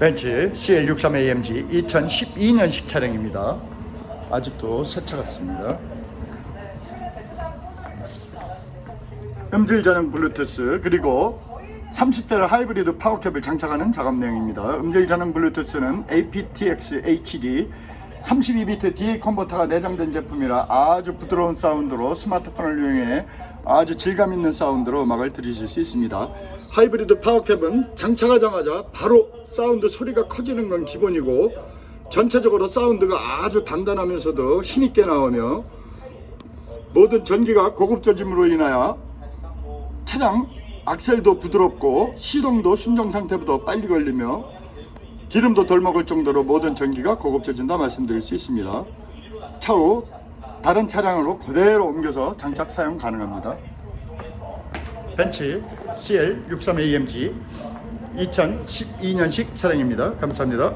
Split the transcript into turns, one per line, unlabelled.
벤츠 CL63AMG 2012년식 차량입니다. 아직도 새 차 같습니다. 음질 전용 블루투스 그리고 30대를 하이브리드 파워캡을 장착하는 작업 내용입니다. 음질 전용 블루투스는 aptX HD 32비트 DA 컨버터가 내장된 제품이라 아주 부드러운 사운드로 스마트폰을 이용해 아주 질감 있는 사운드로 음악을 들으실 수 있습니다. 하이브리드 파워캡은 장착하자마자 바로 사운드 소리가 커지는 건 기본이고 전체적으로 사운드가 아주 단단하면서도 힘있게 나오며 모든 전기가 고급져짐으로 인하여 차량 악셀도 부드럽고 시동도 순정 상태보다 빨리 걸리며 기름도 덜 먹을 정도로 모든 전기가 고급져진다 말씀드릴 수 있습니다. 차후 다른 차량으로 그대로 옮겨서 장착 사용 가능합니다. 벤츠 CL63AMG 2012년식 차량입니다. 감사합니다.